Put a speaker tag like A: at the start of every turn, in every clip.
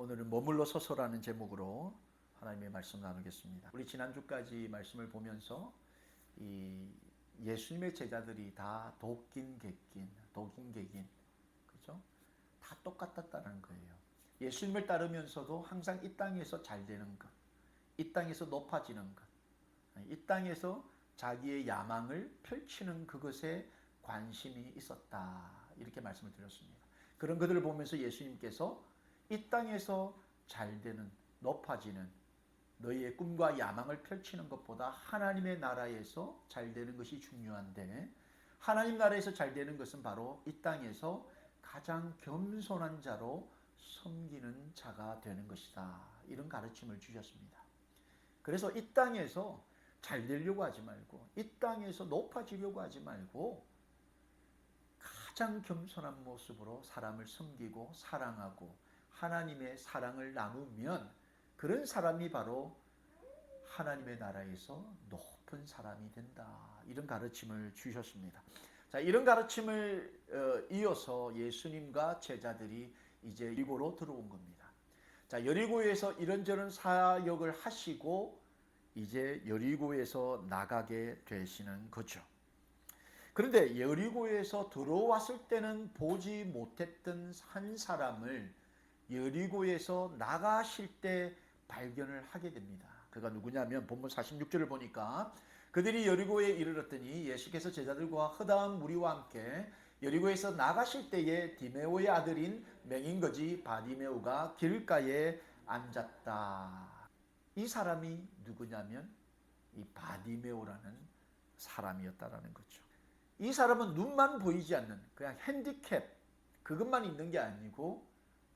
A: 오늘은 머물러 서서라는 제목으로 하나님의 말씀 나누겠습니다. 우리 지난주까지 말씀을 보면서 이 예수님의 제자들이 다 독긴 객긴, 독인 객인, 그죠? 다 똑같았다는 거예요. 예수님을 따르면서도 항상 이 땅에서 잘 되는 것, 이 땅에서 높아지는 것, 이 땅에서 자기의 야망을 펼치는 그것에 관심이 있었다. 이렇게 말씀을 드렸습니다. 그런 것들을 보면서 예수님께서 이 땅에서 잘 되는, 높아지는 너희의 꿈과 야망을 펼치는 것보다 하나님의 나라에서 잘 되는 것이 중요한데 하나님 나라에서 잘 되는 것은 바로 이 땅에서 가장 겸손한 자로 섬기는 자가 되는 것이다. 이런 가르침을 주셨습니다. 그래서 이 땅에서 잘 되려고 하지 말고 이 땅에서 높아지려고 하지 말고 가장 겸손한 모습으로 사람을 섬기고 사랑하고 하나님의 사랑을 나누면 그런 사람이 바로 하나님의 나라에서 높은 사람이 된다. 이런 가르침을 주셨습니다. 자, 이런 가르침을 어, 이어서 예수님과 제자들이 이제 여리고로 들어온 겁니다. 자, 여리고에서 이런저런 사역을 하시고 이제 여리고에서 나가게 되시는 거죠. 그런데 여리고에서 들어왔을 때는 보지 못했던 한 사람을 여리고에서 나가실 때 발견을 하게 됩니다. 그가 누구냐면 본문 46절을 보니까 그들이 여리고에 이르렀더니 예수께서 제자들과 허다한 무리와 함께 여리고에서 나가실 때에 디메오의 아들인 맹인거지 바디메오가 길가에 앉았다. 이 사람이 누구냐면 이 바디메오라는 사람이었다라는 거죠. 이 사람은 눈만 보이지 않는 그냥 핸디캡 그것만 있는 게 아니고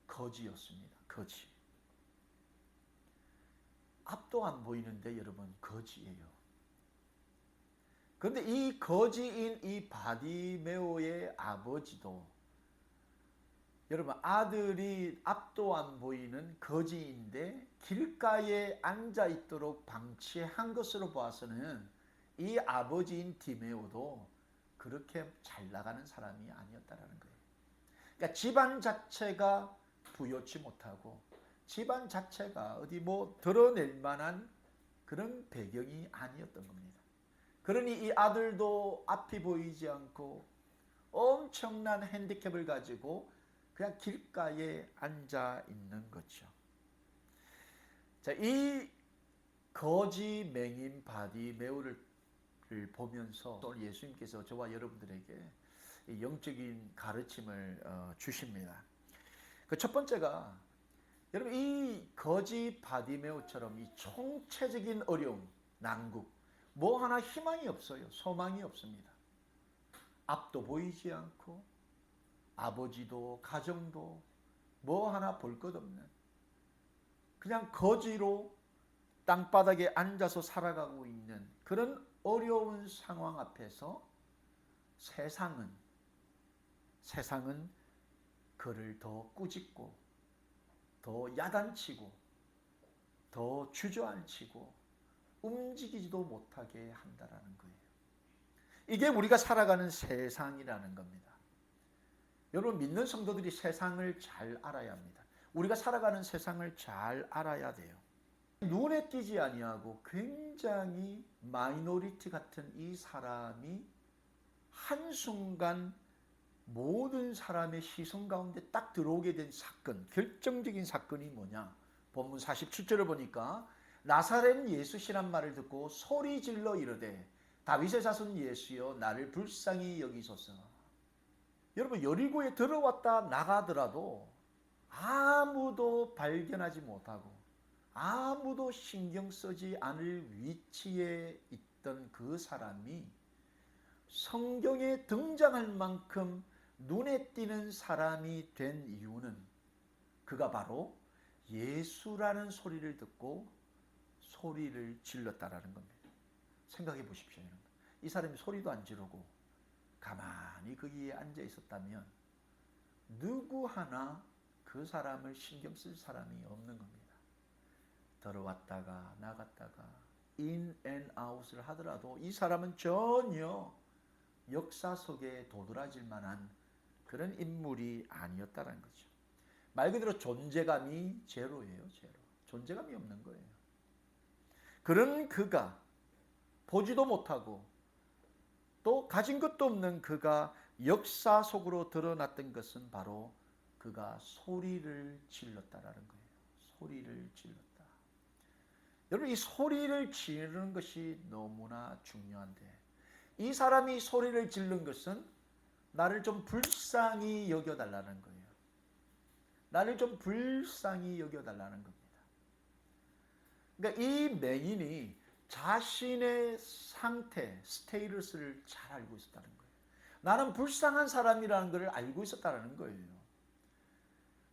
A: 거지였습니다. 거지. 앞도 안 보이는데 여러분 거지예요. 그런데 이 거지인 이 바디메오의 아버지도 여러분 아들이 앞도 안 보이는 거지인데 길가에 앉아 있도록 방치한 것으로 봐서는 이 아버지인 디메오도 그렇게 잘 나가는 사람이 아니었다라는 거예요. 그러니까 집안 자체가 부여치 못하고 집안 자체가 어디 뭐 드러낼 만한 그런 배경이 아니었던 겁니다. 그러니 이 아들도 앞이 보이지 않고 엄청난 핸디캡을 가지고 그냥 길가에 앉아 있는 거죠. 자, 이 거지 맹인 바디 메우를 보면서 오늘 예수님께서 저와 여러분들에게 영적인 가르침을 어, 주십니다. 그 첫 번째가 여러분 이 거지 바디메오처럼 이 총체적인 어려움, 난국, 뭐 하나 희망이 없어요. 소망이 없습니다. 앞도 보이지 않고 아버지도 가정도 뭐 하나 볼 것 없는 그냥 거지로 땅바닥에 앉아서 살아가고 있는 그런 어려운 상황 앞에서 세상은 세상은 그를 더 꾸짖고 더 야단치고 더 주저앉히고 움직이지도 못하게 한다라는 거예요. 이게 우리가 살아가는 세상이라는 겁니다. 여러분 믿는 성도들이 세상을 잘 알아야 합니다. 우리가 살아가는 세상을 잘 알아야 돼요. 눈에 띄지 아니하고 굉장히 마이너리티 같은 이 사람이 한순간 모든 사람의 시선 가운데 딱 들어오게 된 사건, 결정적인 사건이 뭐냐? 본문 47절을 보니까 나사렛 예수시란 말을 듣고 소리 질러 이르되 다윗의 자손 예수여 나를 불쌍히 여기소서. 여러분 여리고에 들어왔다 나가더라도 아무도 발견하지 못하고 아무도 신경 쓰지 않을 위치에 있던 그 사람이 성경에 등장할 만큼 눈에 띄는 사람이 된 이유는 그가 바로 예수라는 소리를 듣고 소리를 질렀다라는 겁니다. 생각해 보십시오, 여러분. 이 사람이 소리도 안 지르고 가만히 거기에 앉아 있었다면 누구 하나 그 사람을 신경 쓸 사람이 없는 겁니다. 들어왔다가 나갔다가 인 앤 아웃을 하더라도 이 사람은 전혀 역사 속에 도드라질 만한 그런 인물이 아니었다는 거죠. 말 그대로 존재감이 제로예요, 제로. 존재감이 없는 거예요. 그런 그가 보지도 못하고 또 가진 것도 없는 그가 역사 속으로 드러났던 것은 바로 그가 소리를 질렀다라는 거예요. 소리를 질렀다. 여러분 이 소리를 지르는 것이 너무나 중요한데 이 사람이 소리를 지른 것은 나를 좀 불쌍히 여겨달라는 거예요. 나를 좀 불쌍히 여겨달라는 겁니다. 그러니까 이 맹인이 자신의 상태, 스테이러스를 잘 알고 있었다는 거예요. 나는 불쌍한 사람이라는 것을 알고 있었다는 거예요.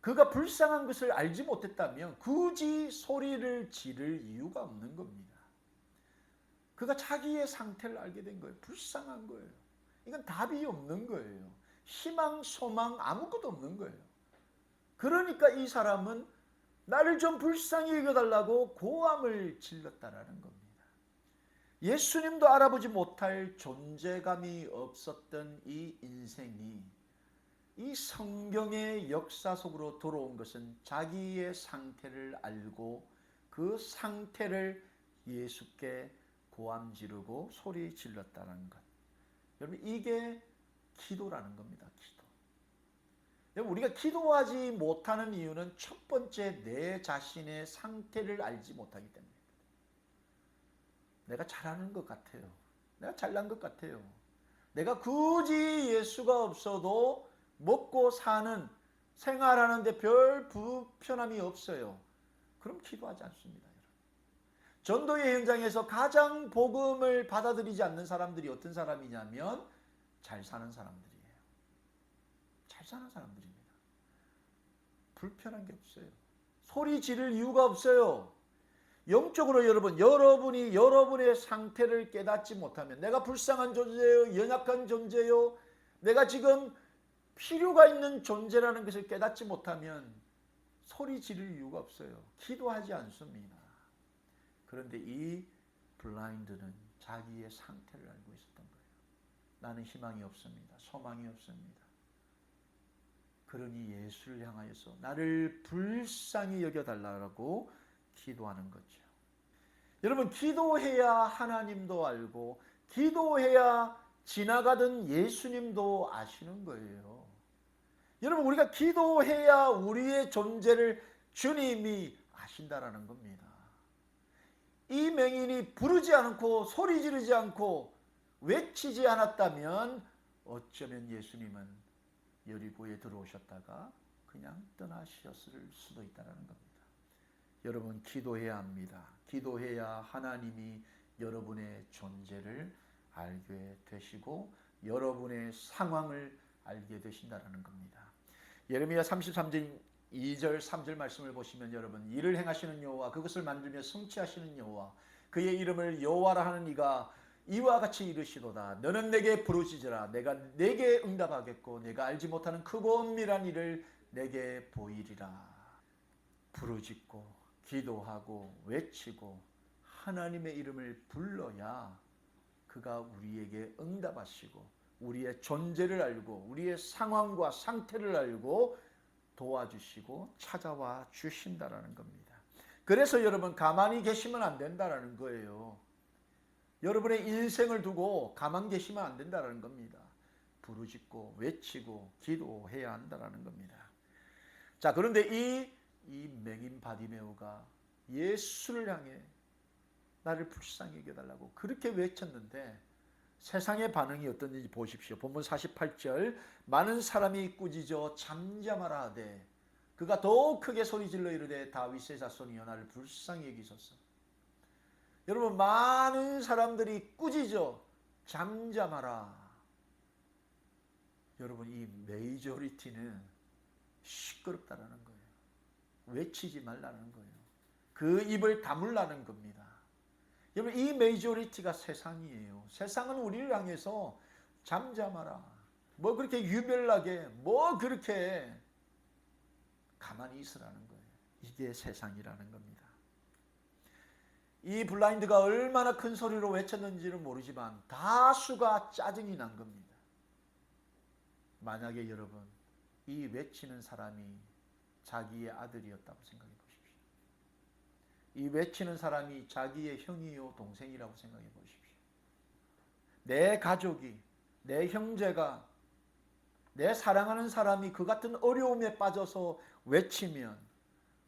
A: 그가 불쌍한 것을 알지 못했다면 굳이 소리를 지를 이유가 없는 겁니다. 그가 자기의 상태를 알게 된 거예요. 불쌍한 거예요. 이건 답이 없는 거예요. 희망, 소망 아무것도 없는 거예요. 그러니까 이 사람은 나를 좀 불쌍히 여겨달라고 고함을 질렀다라는 겁니다. 예수님도 알아보지 못할 존재감이 없었던 이 인생이 이 성경의 역사 속으로 들어온 것은 자기의 상태를 알고 그 상태를 예수께 고함 지르고 소리 질렀다는 것. 여러분 이게 기도라는 겁니다. 기도. 우리가 기도하지 못하는 이유는 첫 번째 내 자신의 상태를 알지 못하기 때문입니다. 내가 잘하는 것 같아요. 내가 잘난 것 같아요. 내가 굳이 예수가 없어도 먹고 사는 생활하는데 별 불편함이 없어요. 그럼 기도하지 않습니다. 전도의 현장에서 가장 복음을 받아들이지 않는 사람들이 어떤 사람이냐면 잘 사는 사람들이에요. 잘 사는 사람들입니다. 불편한 게 없어요. 소리 지를 이유가 없어요. 영적으로 여러분, 여러분이 여러분의 상태를 깨닫지 못하면 내가 불쌍한 존재요, 연약한 존재요, 내가 지금 필요가 있는 존재라는 것을 깨닫지 못하면 소리 지를 이유가 없어요. 기도하지 않습니다. 그런데 이 블라인드는 자기의 상태를 알고 있었던 거예요. 나는 희망이 없습니다. 소망이 없습니다. 그러니 예수를 향하여서 나를 불쌍히 여겨달라고 기도하는 거죠. 여러분, 기도해야 하나님도 알고, 기도해야 지나가던 예수님도 아시는 거예요. 여러분, 우리가 기도해야 우리의 존재를 주님이 아신다라는 겁니다. 이 맹인이 부르지 않고 소리 지르지 않고 외치지 않았다면 어쩌면 예수님은 여리고에 들어오셨다가 그냥 떠나셨을 수도 있다는 겁니다. 여러분 기도해야 합니다. 기도해야 하나님이 여러분의 존재를 알게 되시고 여러분의 상황을 알게 되신다라는 겁니다. 예레미야 33장 2절 3절 말씀을 보시면 여러분 일을 행하시는 여호와 그것을 만들며 성취하시는 여호와 그의 이름을 여호와라 하는 이가 이와 같이 이르시도다. 너는 내게 부르짖으라. 내가 내게 응답하겠고 내가 알지 못하는 크고 은밀한 일을 내게 보이리라. 부르짖고 기도하고 외치고 하나님의 이름을 불러야 그가 우리에게 응답하시고 우리의 존재를 알고 우리의 상황과 상태를 알고 도와주시고 찾아와 주신다라는 겁니다. 그래서 여러분 가만히 계시면 안 된다라는 거예요. 여러분의 인생을 두고 가만 계시면 안 된다라는 겁니다. 부르짖고 외치고 기도해야 한다라는 겁니다. 자, 그런데 이, 이 맹인 바디메오가 예수를 향해 나를 불쌍히 여겨달라고 그렇게 외쳤는데 세상의 반응이 어떤지 보십시오. 본문 48절 많은 사람이 꾸짖어 잠잠하라 하되 그가 더욱 크게 소리질러 이르되 다윗의 자손이여 나를 불쌍히 여기소서. 여러분 많은 사람들이 꾸짖어 잠잠하라. 여러분 이 메이저리티는 시끄럽다라는 거예요. 외치지 말라는 거예요. 그 입을 다물라는 겁니다. 여러분 이 메이저리티가 세상이에요. 세상은 우리를 향해서 잠잠하라. 뭐 그렇게 유별나게 뭐 그렇게 가만히 있으라는 거예요. 이게 세상이라는 겁니다. 이 블라인드가 얼마나 큰 소리로 외쳤는지는 모르지만 다수가 짜증이 난 겁니다. 만약에 여러분 이 외치는 사람이 자기의 아들이었다고 생각해. 이 외치는 사람이 자기의 형이요 동생이라고 생각해 보십시오. 내 가족이 내 형제가 내 사랑하는 사람이 그 같은 어려움에 빠져서 외치면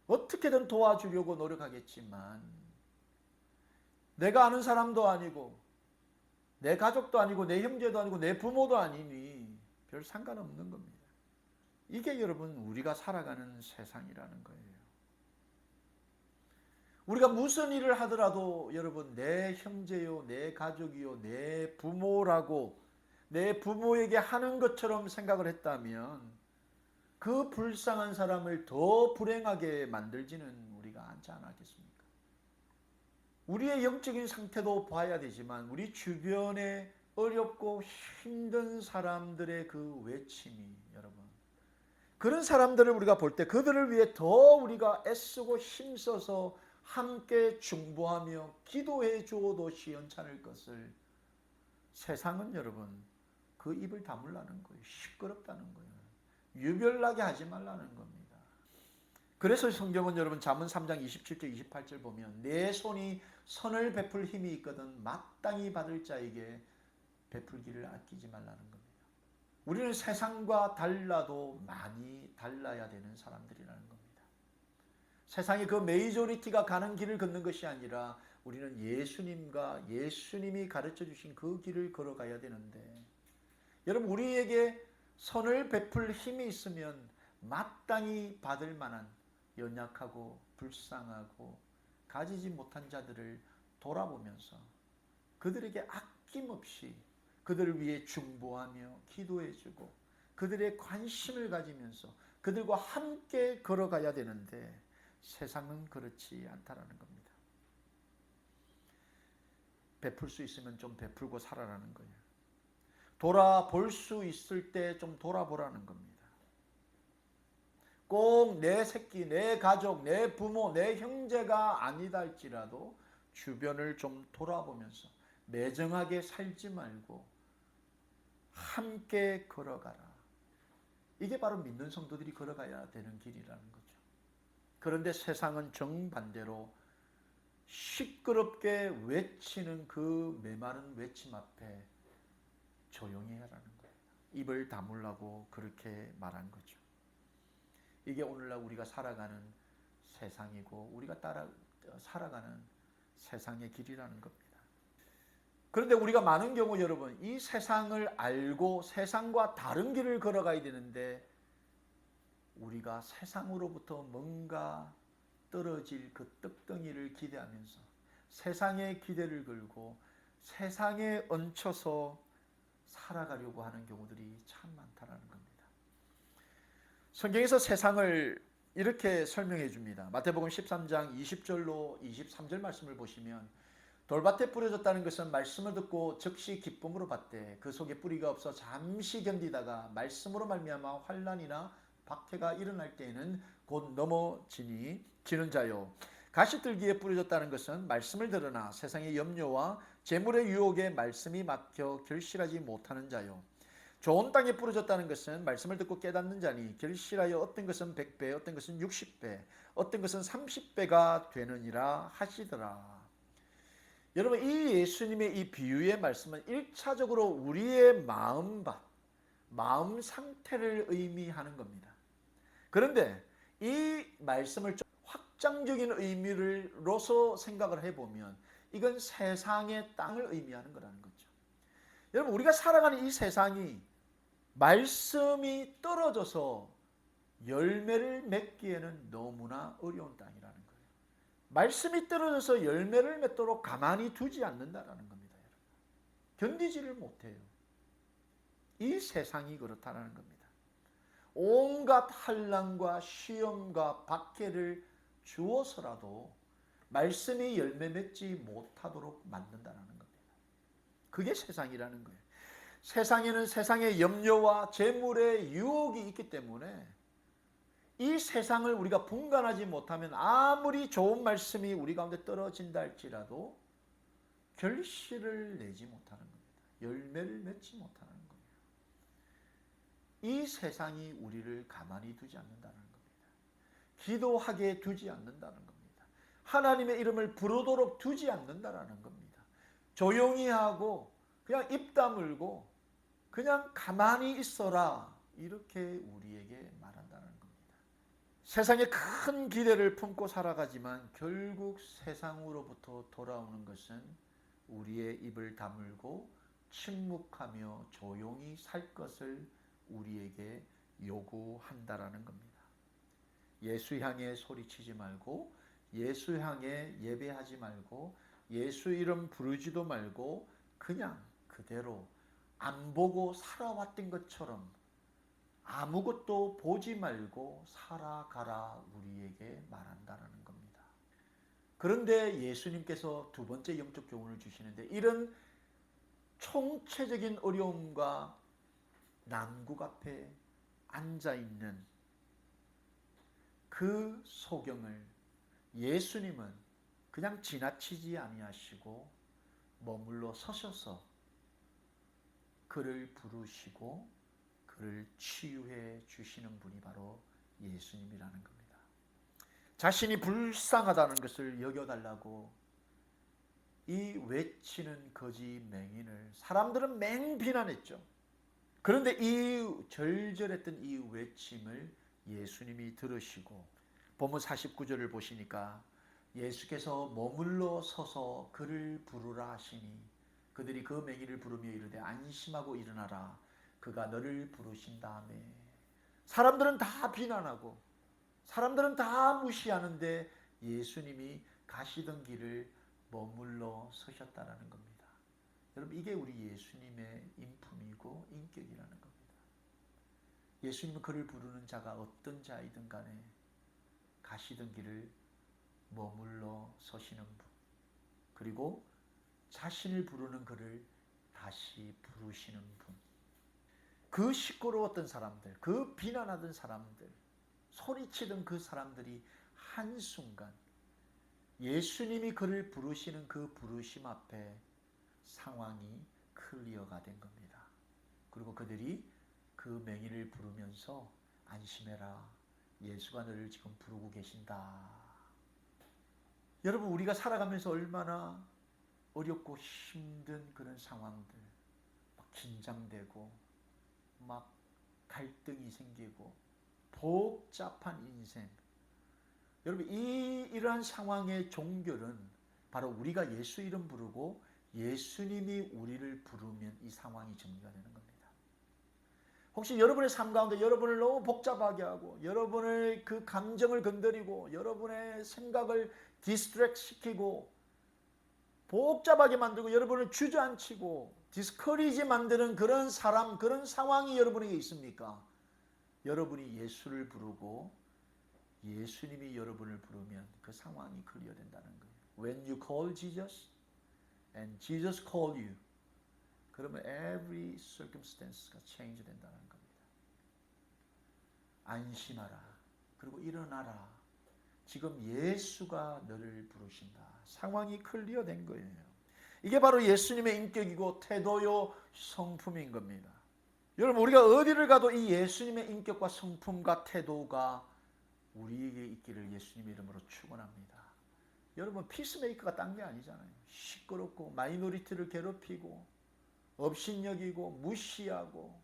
A: 어떻게든 도와주려고 노력하겠지만 내가 아는 사람도 아니고 내 가족도 아니고 내 형제도 아니고 내 부모도 아니니 별 상관없는 겁니다. 이게 여러분 우리가 살아가는 세상이라는 거예요. 우리가 무슨 일을 하더라도 여러분 내 형제요, 내 가족이요, 내 부모라고 내 부모에게 하는 것처럼 생각을 했다면 그 불쌍한 사람을 더 불행하게 만들지는 우리가 않지 않았겠습니까? 우리의 영적인 상태도 봐야 되지만 우리 주변에 어렵고 힘든 사람들의 그 외침이 여러분 그런 사람들을 우리가 볼 때 그들을 위해 더 우리가 애쓰고 힘써서 함께 중보하며 기도해 주어도 시원찮을 것을 세상은 여러분 그 입을 다물라는 거예요. 시끄럽다는 거예요. 유별나게 하지 말라는 겁니다. 그래서 성경은 여러분 잠언 3장 27절 28절 보면 내 손이 선을 베풀 힘이 있거든 마땅히 받을 자에게 베풀기를 아끼지 말라는 겁니다. 우리는 세상과 달라도 많이 달라야 되는 사람들이라는 겁니다. 세상의 그 메이저리티가 가는 길을 걷는 것이 아니라 우리는 예수님과 예수님이 가르쳐 주신 그 길을 걸어가야 되는데 여러분 우리에게 선을 베풀 힘이 있으면 마땅히 받을 만한 연약하고 불쌍하고 가지지 못한 자들을 돌아보면서 그들에게 아낌없이 그들을 위해 중보하며 기도해주고 그들의 관심을 가지면서 그들과 함께 걸어가야 되는데 세상은 그렇지 않다라는 겁니다. 베풀 수 있으면 좀 베풀고 살아라는 거예요. 돌아볼 수 있을 때 좀 돌아보라는 겁니다. 꼭 내 새끼, 내 가족, 내 부모, 내 형제가 아니다 할지라도 주변을 좀 돌아보면서 매정하게 살지 말고 함께 걸어가라. 이게 바로 믿는 성도들이 걸어가야 되는 길이라는 거죠. 그런데 세상은 정반대로 시끄럽게 외치는 그 메마른 외침 앞에 조용히 하라는 거예요. 입을 다물라고 그렇게 말한 거죠. 이게 오늘날 우리가 살아가는 세상이고 우리가 따라 살아가는 세상의 길이라는 겁니다. 그런데 우리가 많은 경우 여러분 이 세상을 알고 세상과 다른 길을 걸어가야 되는데 우리가 세상으로부터 뭔가 떨어질 그 떡덩이를 기대하면서 세상의 기대를 걸고 세상에 얹혀서 살아가려고 하는 경우들이 참 많다라는 겁니다. 성경에서 세상을 이렇게 설명해 줍니다. 마태복음 13장 20절로 23절 말씀을 보시면 돌밭에 뿌려졌다는 것은 말씀을 듣고 즉시 기쁨으로 받되 그 속에 뿌리가 없어 잠시 견디다가 말씀으로 말미암아 환란이나 박해가 일어날 때에는 곧 넘어지니 지는 자요 가시들기에 뿌려졌다는 것은 말씀을 들으나 세상의 염려와 재물의 유혹에 말씀이 막혀 결실하지 못하는 자요. 좋은 땅에 뿌려졌다는 것은 말씀을 듣고 깨닫는 자니 결실하여 어떤 것은 100배, 어떤 것은 60배, 어떤 것은 30배가 되느니라 하시더라. 여러분 이 예수님의 이 비유의 말씀은 1차적으로 우리의 마음밭, 마음 상태를 의미하는 겁니다. 그런데 이 말씀을 좀 확장적인 의미로서 생각을 해보면 이건 세상의 땅을 의미하는 거라는 거죠. 여러분 우리가 살아가는 이 세상이 말씀이 떨어져서 열매를 맺기에는 너무나 어려운 땅이라는 거예요. 말씀이 떨어져서 열매를 맺도록 가만히 두지 않는다라는 겁니다. 견디지를 못해요. 이 세상이 그렇다는 겁니다. 온갖 한란과 시험과 박해를 주어서라도 말씀이 열매 맺지 못하도록 만든다는 겁니다. 그게 세상이라는 거예요. 세상에는 세상의 염려와 재물의 유혹이 있기 때문에 이 세상을 우리가 분간하지 못하면 아무리 좋은 말씀이 우리 가운데 떨어진다 할지라도 결실을 내지 못하는 겁니다. 열매를 맺지 못하는 이 세상이 우리를 가만히 두지 않는다는 겁니다. 기도하게 두지 않는다는 겁니다. 하나님의 이름을 부르도록 두지 않는다라는 겁니다. 조용히 하고 그냥 입 다물고 그냥 가만히 있어라 이렇게 우리에게 말한다는 겁니다. 세상에 큰 기대를 품고 살아가지만 결국 세상으로부터 돌아오는 것은 우리의 입을 다물고 침묵하며 조용히 살 것을 우리에게 요구한다라는 겁니다. 예수 향해 소리치지 말고 예수 향해 예배하지 말고 예수 이름 부르지도 말고 그냥 그대로 안 보고 살아왔던 것처럼 아무것도 보지 말고 살아가라 우리에게 말한다라는 겁니다. 그런데 예수님께서 두 번째 영적 교훈을 주시는데 이런 총체적인 어려움과 난국 앞에 앉아 있는 그 소경을 예수님은 그냥 지나치지 아니하시고 머물러 서셔서 그를 부르시고 그를 치유해 주시는 분이 바로 예수님이라는 겁니다. 자신이 불쌍하다는 것을 여겨달라고 이 외치는 거지 맹인을 사람들은 맹 비난했죠. 그런데 이 절절했던 이 외침을 예수님이 들으시고 본문 49절을 보시니까 예수께서 머물러 서서 그를 부르라 하시니 그들이 그 맹인을 부르며 이르되 안심하고 일어나라 그가 너를 부르신 다음에 사람들은 다 비난하고 사람들은 다 무시하는데 예수님이 가시던 길을 머물러 서셨다라는 겁니다. 여러분 이게 우리 예수님의 인품이고 인격이라는 겁니다. 예수님은 그를 부르는 자가 어떤 자이든 간에 가시던 길을 머물러 서시는 분. 그리고 자신을 부르는 그를 다시 부르시는 분. 그 시끄러웠던 사람들, 그 비난하던 사람들, 소리치던 그 사람들이 한순간 예수님이 그를 부르시는 그 부르심 앞에 상황이 클리어가 된 겁니다. 그리고 그들이 그 맹인을 부르면서 안심해라. 예수가 너를 지금 부르고 계신다. 여러분, 우리가 살아가면서 얼마나 어렵고 힘든 그런 상황들, 막 긴장되고, 막 갈등이 생기고, 복잡한 인생. 여러분, 이, 이러한 상황의 종결은 바로 우리가 예수 이름 부르고 예수님이 우리를 부르면 이 상황이 정리가 되는 겁니다. 혹시 여러분의 삶 가운데 여러분을 너무 복잡하게 하고 여러분의 그 감정을 건드리고 여러분의 생각을 디스트랙 시키고 복잡하게 만들고 여러분을 주저앉히고 디스커리지 만드는 그런 사람 그런 상황이 여러분에게 있습니까? 여러분이 예수를 부르고 예수님이 여러분을 부르면 그 상황이 클리어된다는 거예요. When you call Jesus and Jesus call you 그러면 every circumstance가 change 된다는 겁니다. 안심하라. 그리고 일어나라. 지금 예수가 너를 부르신다. 상황이 클리어 된 거예요. 이게 바로 예수님의 인격이고 태도요 성품인 겁니다. 여러분 우리가 어디를 가도 이 예수님의 인격과 성품과 태도가 우리에게 있기를 예수님 이름으로 축원합니다. 여러분 피스메이커가 딴 게 아니잖아요. 시끄럽고 마이너리티를 괴롭히고 업신여기고 무시하고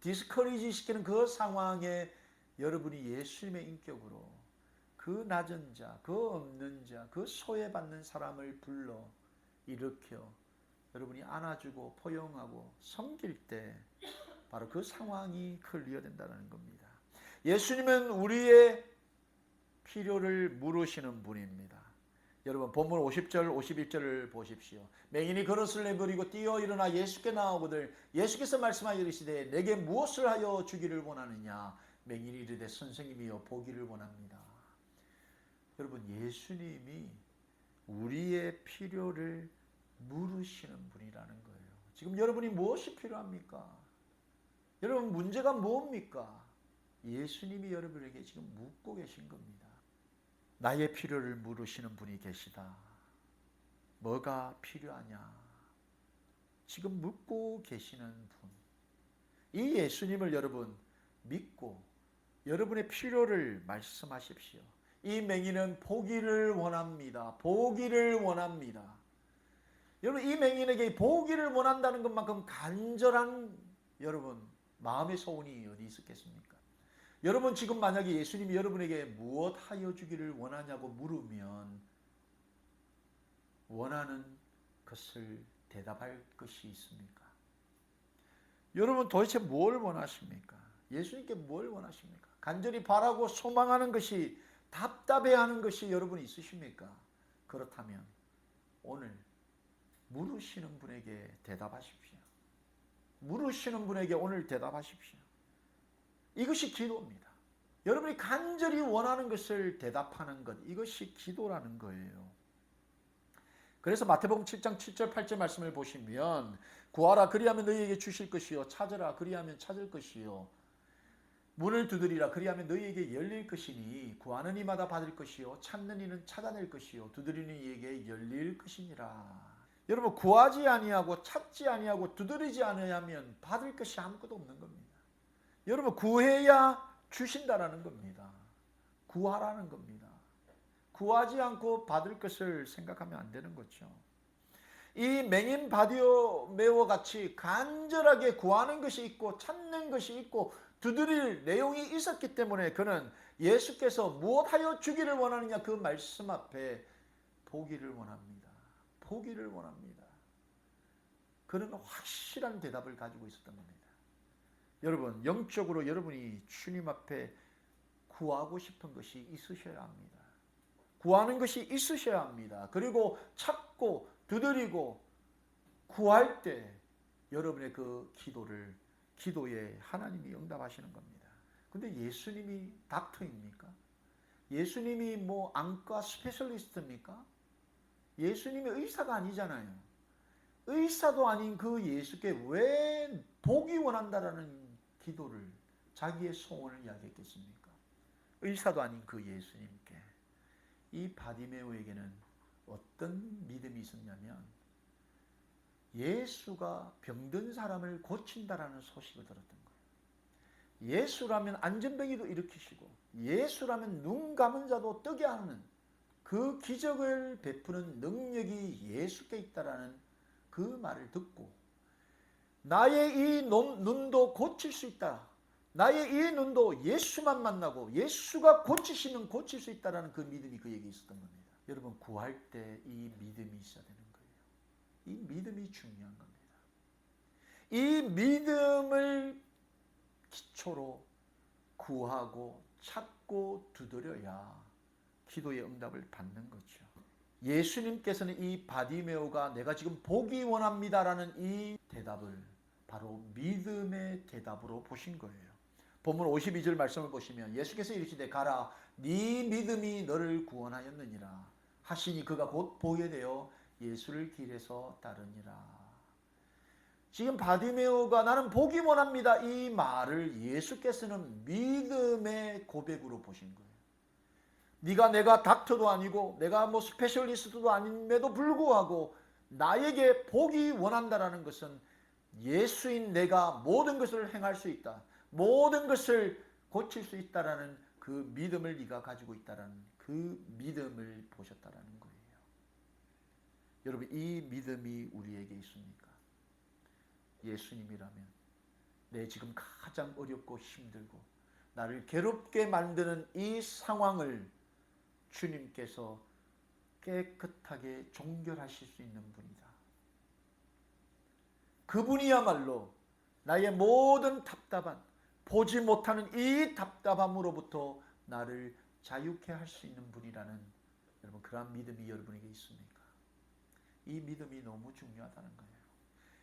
A: 디스커리지 시키는 그 상황에 여러분이 예수님의 인격으로 그 낮은 자, 그 없는 자, 그 소외받는 사람을 불러 일으켜 여러분이 안아주고 포용하고 섬길 때 바로 그 상황이 클리어 된다는 겁니다. 예수님은 우리의 필요를 물으시는 분입니다. 여러분 본문 50절 51절을 보십시오. 맹인이 그릇을 내버리고 뛰어 일어나 예수께 나오거들 예수께서 말씀하여 이르시되 내게 무엇을 하여 주기를 원하느냐 맹인이 이르되 선생님이여 보기를 원합니다. 여러분 예수님이 우리의 필요를 물으시는 분이라는 거예요. 지금 여러분이 무엇이 필요합니까? 여러분 문제가 뭡니까? 예수님이 여러분에게 지금 묻고 계신 겁니다. 나의 필요를 물으시는 분이 계시다. 뭐가 필요하냐? 지금 묻고 계시는 분. 이 예수님을 여러분 믿고 여러분의 필요를 말씀하십시오. 이 맹인은 보기를 원합니다. 보기를 원합니다. 여러분 이 맹인에게 보기를 원한다는 것만큼 간절한 여러분 마음의 소원이 어디 있었겠습니까? 여러분 지금 만약에 예수님이 여러분에게 무엇 하여 주기를 원하냐고 물으면 원하는 것을 대답할 것이 있습니까? 여러분 도대체 뭘 원하십니까? 예수님께 뭘 원하십니까? 간절히 바라고 소망하는 것이 답답해하는 것이 여러분 있으십니까? 그렇다면 오늘 물으시는 분에게 대답하십시오. 물으시는 분에게 오늘 대답하십시오. 이것이 기도입니다. 여러분이 간절히 원하는 것을 대답하는 것, 이것이 기도라는 거예요. 그래서 마태복음 7장 7절 8절 말씀을 보시면 구하라 그리하면 너희에게 주실 것이요 찾으라 그리하면 찾을 것이요 문을 두드리라 그리하면 너희에게 열릴 것이니 구하는 이마다 받을 것이요 찾는 이는 찾아낼 것이요 두드리는 이에게 열릴 것이니라. 여러분 구하지 아니하고 찾지 아니하고 두드리지 아니하면 받을 것이 아무것도 없는 겁니다. 여러분 구해야 주신다라는 겁니다. 구하라는 겁니다. 구하지 않고 받을 것을 생각하면 안 되는 거죠. 이 맹인 바디오 메오 같이 간절하게 구하는 것이 있고 찾는 것이 있고 두드릴 내용이 있었기 때문에 그는 예수께서 무엇하여 주기를 원하느냐 그 말씀 앞에 보기를 원합니다. 보기를 원합니다. 그는 확실한 대답을 가지고 있었던 겁니다. 여러분 영적으로 여러분이 주님 앞에 구하고 싶은 것이 있으셔야 합니다. 구하는 것이 있으셔야 합니다. 그리고 찾고 두드리고 구할 때 여러분의 그 기도를 기도에 하나님이 응답하시는 겁니다. 근데 예수님이 닥터입니까? 예수님이 뭐 안과 스페셜리스트입니까? 예수님이 의사가 아니잖아요. 의사도 아닌 그 예수께 왜 복이 원한다라는 기도를 자기의 소원을 이야기했겠습니까? 의사도 아닌 그 예수님께 이 바디메오에게는 어떤 믿음이 있었냐면 예수가 병든 사람을 고친다라는 소식을 들었던 거예요. 예수라면 안전병이도 일으키시고 예수라면 눈 감은 자도 뜨게 하는 그 기적을 베푸는 능력이 예수께 있다라는 그 말을 듣고 나의 이 눈도 고칠 수 있다. 나의 이 눈도 예수만 만나고 예수가 고치시면 고칠 수 있다라는 그 믿음이 그에게 있었던 겁니다. 여러분 구할 때 이 믿음이 있어야 되는 거예요. 이 믿음이 중요한 겁니다. 이 믿음을 기초로 구하고 찾고 두드려야 기도의 응답을 받는 거죠. 예수님께서는 이 바디메오가 내가 지금 보기 원합니다라는 이 대답을 바로 믿음의 대답으로 보신 거예요. 본문 52절 말씀을 보시면 예수께서 이르시되 가라 네 믿음이 너를 구원하였느니라 하시니 그가 곧 보게 되어 예수를 길에서 따르니라. 지금 바디메오가 나는 보기 원합니다. 이 말을 예수께서는 믿음의 고백으로 보신 거예요. 네가 내가 닥터도 아니고 내가 뭐 스페셜리스트도 아님에도 불구하고 나에게 보기 원한다라는 것은 예수인 내가 모든 것을 행할 수 있다. 모든 것을 고칠 수 있다라는 그 믿음을 네가 가지고 있다라는 그 믿음을 보셨다라는 거예요. 여러분 이 믿음이 우리에게 있습니까? 예수님이라면 내 지금 가장 어렵고 힘들고 나를 괴롭게 만드는 이 상황을 주님께서 깨끗하게 종결하실 수 있는 분이다. 그분이야말로 나의 모든 답답한 보지 못하는 이 답답함으로부터 나를 자유케 할 수 있는 분이라는 여러분 그러한 믿음이 여러분에게 있습니까? 이 믿음이 너무 중요하다는 거예요.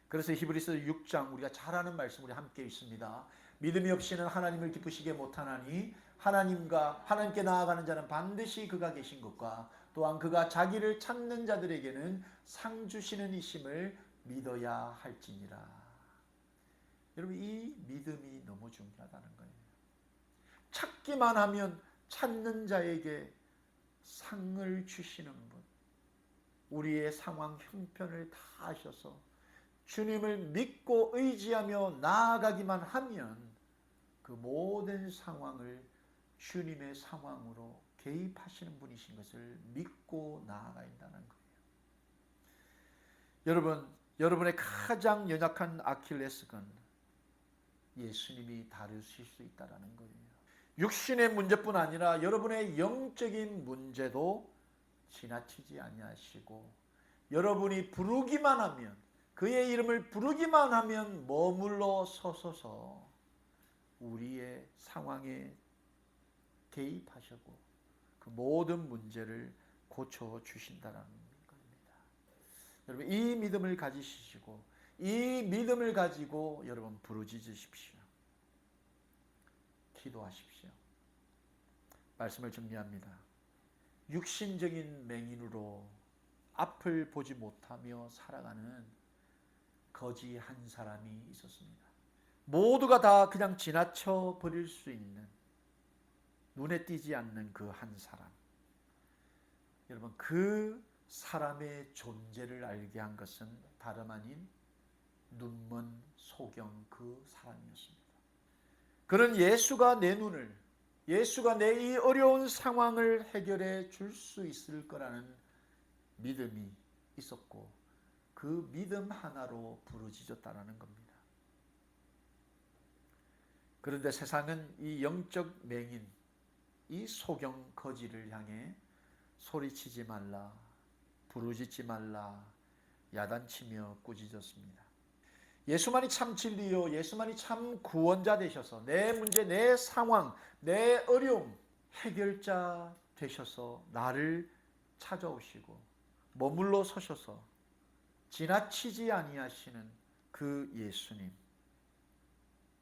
A: 그래서 히브리서 6장 우리가 잘 아는 말씀 우리 함께 있습니다. 믿음이 없이는 하나님을 기쁘시게 못하나니 하나님과 하나님께 나아가는 자는 반드시 그가 계신 것과 또한 그가 자기를 찾는 자들에게는 상 주시는 이심을 믿어야 할지니라. 여러분 이 믿음이 너무 중요하다는 거예요. 찾기만 하면 찾는 자에게 상을 주시는 분. 우리의 상황 형편을 다 아셔서 주님을 믿고 의지하며 나아가기만 하면 그 모든 상황을 주님의 상황으로 개입하시는 분이신 것을 믿고 나아가야 한다는 거예요. 여러분, 여러분의 가장 연약한 아킬레스건 예수님이 다루실 수 있다라는 거예요. 육신의 문제뿐 아니라 여러분의 영적인 문제도 지나치지 아니하시고 여러분이 부르기만 하면 그의 이름을 부르기만 하면 머물러 서서서 우리의 상황에 개입하시고 그 모든 문제를 고쳐 주신다는. 여러분 이 믿음을 가지시고 이 믿음을 가지고 여러분 부르짖으십시오. 기도하십시오. 말씀을 정리합니다. 육신적인 맹인으로 앞을 보지 못하며 살아가는 거지 한 사람이 있었습니다. 모두가 다 그냥 지나쳐 버릴 수 있는 눈에 띄지 않는 그 한 사람. 여러분 그 사람의 존재를 알게 한 것은 다름 아닌 눈먼 소경 그 사람이었습니다. 그는 예수가 내 눈을 예수가 내 이 어려운 상황을 해결해 줄 수 있을 거라는 믿음이 있었고 그 믿음 하나로 부르짖었다라는 겁니다. 그런데 세상은 이 영적 맹인, 이 소경 거지를 향해 소리치지 말라, 부르짖지 말라, 야단치며 꾸짖었습니다. 예수만이 참 진리요, 예수만이 참 구원자 되셔서 내 문제, 내 상황, 내 어려움 해결자 되셔서 나를 찾아오시고 머물러 서셔서 지나치지 아니하시는 그 예수님,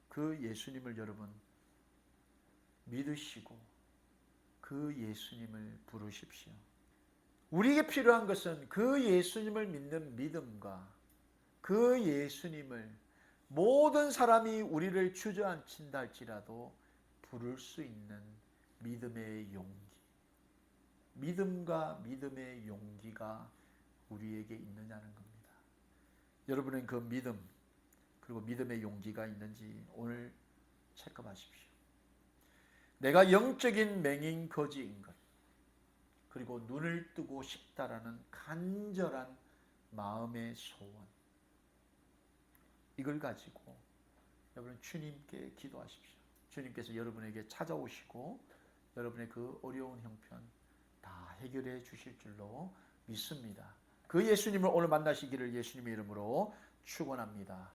A: 그 예수님을 여러분 믿으시고 그 예수님을 부르십시오. 우리에게 필요한 것은 그 예수님을 믿는 믿음과 그 예수님을 모든 사람이 우리를 주저앉힌다 할지라도 부를 수 있는 믿음의 용기. 믿음과 믿음의 용기가 우리에게 있느냐는 겁니다. 여러분은 그 믿음 그리고 믿음의 용기가 있는지 오늘 체크하십시오. 내가 영적인 맹인 거지인 것 그리고 눈을 뜨고 싶다라는 간절한 마음의 소원 이걸 가지고 여러분 주님께 기도하십시오. 주님께서 여러분에게 찾아오시고 여러분의 그 어려운 형편 다 해결해 주실 줄로 믿습니다. 그 예수님을 오늘 만나시기를 예수님의 이름으로 축원합니다.